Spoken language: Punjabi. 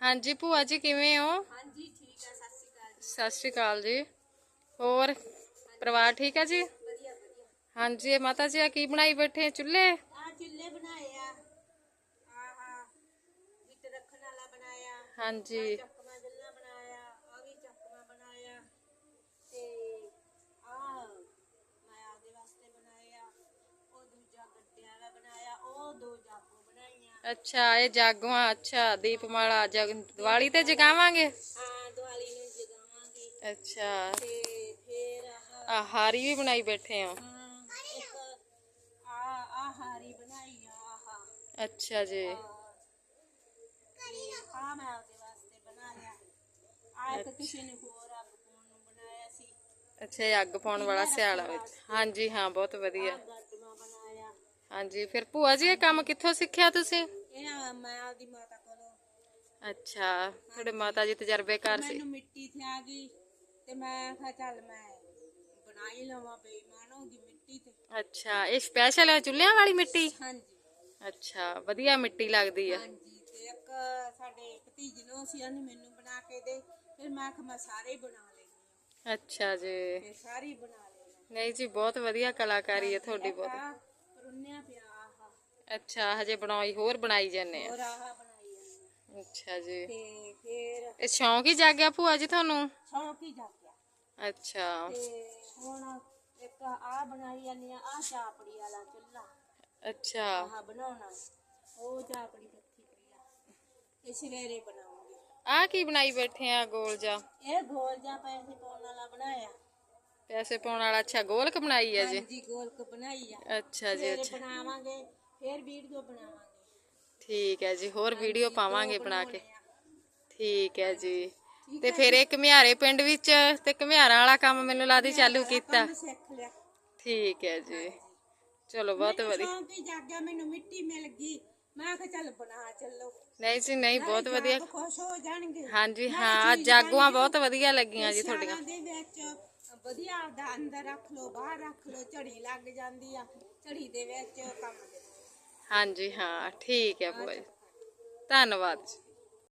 ਹਾਂਜੀ ਭੂਆ ਜੀ ਕਿਵੇਂ ਹੋ? ਹਾਂਜੀ ਠੀਕ ਆ ਸਤਿ ਸ਼੍ਰੀ ਅਕਾਲ ਜੀ। ਸਤਿ ਸ਼੍ਰੀ ਅਕਾਲ ਜੀ। ਹੋਰ ਪਰਿਵਾਰ ਠੀਕ ਹੈ ਜੀ? ਵਧੀਆ ਵਧੀਆ। ਹਾਂਜੀ ਇਹ ਮਾਤਾ ਜੀ ਆ ਕੀ ਬਣਾਈ ਬੈਠੇ ਚੁੱਲ੍ਹੇ? ਆ ਚੁੱਲ੍ਹੇ ਬਣਾਏ ਆ। ਆਹ ਵਿੱਚ ਰੱਖਣ ਵਾਲਾ ਬਣਾਇਆ। ਹਾਂਜੀ। ਚੱਕਵਾ ਜੱਲਾ ਬਣਾਇਆ ਆ ਵੀ ਚੱਕਵਾ ਬਣਾਇਆ। ਤੇ ਆ ਮੈਂ ਆਪਦੇ ਵਾਸਤੇ ਬਣਾਇਆ ਉਹ ਦੂਜਾ ਗੱਡਿਆਂ ਵਾਲਾ ਬਣਾਇਆ ਉਹ ਦੋ ਜਾਗੋ ਬਣਾਈਆਂ ਅੱਛਾ ਇਹ ਜਾਗੋਆਂ ਅੱਛਾ ਦੀਪਮਾਲਾ ਜਗ ਦੀਵਾਲੀ ਤੇ ਜਗਾਵਾਂਗੇ? ਹਾਂ ਦੀਵਾਲੀ ਨੂੰ ਜਗਾਵਾਂਗੇ। ਅੱਛਾ। ਤੇ ਫੇਰ ਆ ਹਾਰੀ ਵੀ ਬਣਾਈ ਬੈਠੇ ਇੱਕ ਆ ਆ ਹਾਰੀ ਬਣਾਈ ਆ ਅੱਛਾ ਜੀ। ਆ ਮੈਂ ਉਹਦੇ ਵਾਸਤੇ ਬਣਾਇਆ ਆ ਇੱਕ ਕਿਸੇ ਨੇ ਹੋਰ ਅੱਗ ਪਾਉਣ ਨੂੰ ਬਣਾਇਆ ਸੀ। ਅੱਛਾ ਇਹ ਅੱਗ ਪਾਉਣ ਵਾਲਾ ਸਿਆਲਾ ਵਿੱਚ। ਹਾਂਜੀ ਹਾਂ ਬਹੁਤ ਵਧੀਆ। ਹਾਂਜੀ ਫਿਰ ਭੂਆ ਜੀ ਇਹ ਕੰਮ ਕਿੱਥੋਂ ਸਿੱਖਿਆ ਤੁਸੀਂ? ਇਹ ਆ ਮੈਂ ਆਪਦੀ ਮਾਤਾ ਕੋਲੋਂ। ਅੱਛਾ ਤੁਹਾਡੇ ਮਾਤਾ ਜੀ ਤਜਰਬੇਕਾਰ ਸੀ? ਮੈਨੂੰ ਮਿੱਟੀ ਤੇ ਆ ਗਈ ਤੇ ਮੈਂ ਕਿਹਾ ਚੱਲ ਮੈਂ ਬਣਾ ਹੀ ਲਵਾਂ ਬੇਈਮਾਨ ਹੋ ਗਈ ਮਿੱਟੀ ਤੇ। ਅੱਛਾ ਇਹ ਸਪੈਸ਼ਲ ਹੈ ਚੁੱਲ੍ਹਿਆਂ ਵਾਲੀ ਮਿੱਟੀ? ਹਾਂਜੀ। ਅੱਛਾ ਵਧੀਆ ਮਿੱਟੀ ਲੱਗਦੀ ਆ। ਹਾਂਜੀ ਤੇ ਇੱਕ ਸਾਡੇ ਭਤੀਜ ਨੂੰ ਸੀ ਉਹਨੇ ਮੈਨੂੰ ਬਣਾ ਕੇ ਦੇ। ਫਿਰ ਮੈਂ ਕਿਹਾ ਮੈਂ ਸਾਰੇ ਹੀ ਬਣਾ ਲੈਣੀ ਅੱਛਾ ਜੀ। ਤੇ ਸਾਰੇ ਹੀ ਬਣਾ ਲੈਣਾ ਨਹੀਂ ਜੀ ਬਹੁਤ ਵਧੀਆ ਕਲਾਕਾਰੀ ਹੈ ਤੁਹਾਡੀ ਬਹੁਤ। ਆ ਰੁੰਨਿਆ ਪਿਆ ਆਹ। ਅੱਛਾ ਹਜੇ ਬਣਾਈ ਹੋਰ ਬਣਾਈ ਜਾਂਦੇ ਆ। ਹੋਰ ਆਹ ਬਣਾਈ ਜਾਂਦੀ ਅੱਛਾ ਜੀ। ਤੇ ਫਿਰ ਇਹ ਸ਼ੌਂਕ ਹੀ ਜਾਗਿਆ ਭੂਆ ਜੀ ਤੁਹਾਨੂੰ? ਸ਼ੌਂਕ ਹੀ ਜਾ ਗਿਆ ਅੱਛਾ। ਤੇ ਹੁਣ ਇੱਕ ਆ ਬਣਾਈ ਜਾਂਦੀ ਆ ਆ ਚਾਪੜੀ ਵਾਲਾ ਚੁੱਲ੍ਹਾ। ਅੱਛਾ। ਆਹ ਬਣਾਉਣਾ ਉਹ ਚਾਪੜੀ ਰੱਖੀ ਪਈ ਆ। ਇਹ ਸਵੇਰੇ ਬਣਾਉਂਗੀ। ਆ ਕੀ ਬਣਾਈ ਬੈਠੇ ਆ ਗੋਲ ਜਾ ਇਹ ਗੋਲ ਜਾਂ ਪੈਸੇ ਪਾਉਣ ਵਾਲਾ ਬਣਾਇਆ। ਪੈਸੇ ਪਾਉਣ ਵਾਲਾ ਅੱਛਾ ਗੋਲਕ ਬਣਾਈ ਹੈ ਜੀ? ਹਾਂਜੀ ਗੋਲਕ ਬਣਾਈ ਆ। ਅੱਛਾ ਜੀ ਅੱਛਾ। ਬਣਾਵਾਂਗੇ ਫਿਰ ਵੀਡੀਓ ਬਣਾਵਾਂਗੇ। ਠੀਕ ਹੈ ਜੀ ਹੋਰ ਵੀਡੀਓ ਪਾਵਾਂਗੇ ਬਣਾ ਕੇ। ਠੀਕ ਹੈ ਜੀ। ਤੇ ਫਿਰ ਇਹ ਘਮਿਆਰੇ ਪਿੰਡ ਵਿੱਚ ਤੇ ਘਮਿਆਰਾਂ ਵਾਲਾ ਕੰਮ ਮੈਨੂੰ ਲੱਗਦੀ ਚਾਲੂ ਕੀਤਾ। ਠੀਕ ਹੈ ਜੀ। ਚਲੋ ਬਹੁਤ ਵਧੀਆ। ਹੀ ਜਾਗਿਆ ਮੈਨੂੰ ਮਿੱਟੀ ਮਿਲ ਗਈ। ਮੈਂ ਕਿਹਾ ਚੱਲ ਬਣਾ ਚੱਲੋ। ਨਹੀਂ ਜੀ ਨਹੀਂ ਬਹੁਤ ਵਧੀਆ। ਖੁਸ਼ ਹੋ ਜਾਣਗੇ। ਹਾਂਜੀ ਹਾਂ ਜਾਗੋਆਂ ਬਹੁਤ ਵਧੀਆ ਲੱਗੀਆਂ ਜੀ ਤੁਹਾਡੀਆਂ। ਦੇ ਵਿੱਚ ਵਧੀਆ ਆਪਦਾ ਅੰਦਰ ਰੱਖ ਲੋ ਬਾਹਰ ਰੱਖ ਲੋ ਝੜੀ ਲੱਗ ਜਾਂਦੀ ਆ ਝੜੀ ਦੇ ਵਿੱਚ ਕੰਮ ਦੇ ਹਾਂਜੀ ਹਾਂ ਠੀਕ ਹੈ ਭੂਆ ਜੀ। ਧੰਨਵਾਦ ਜੀ।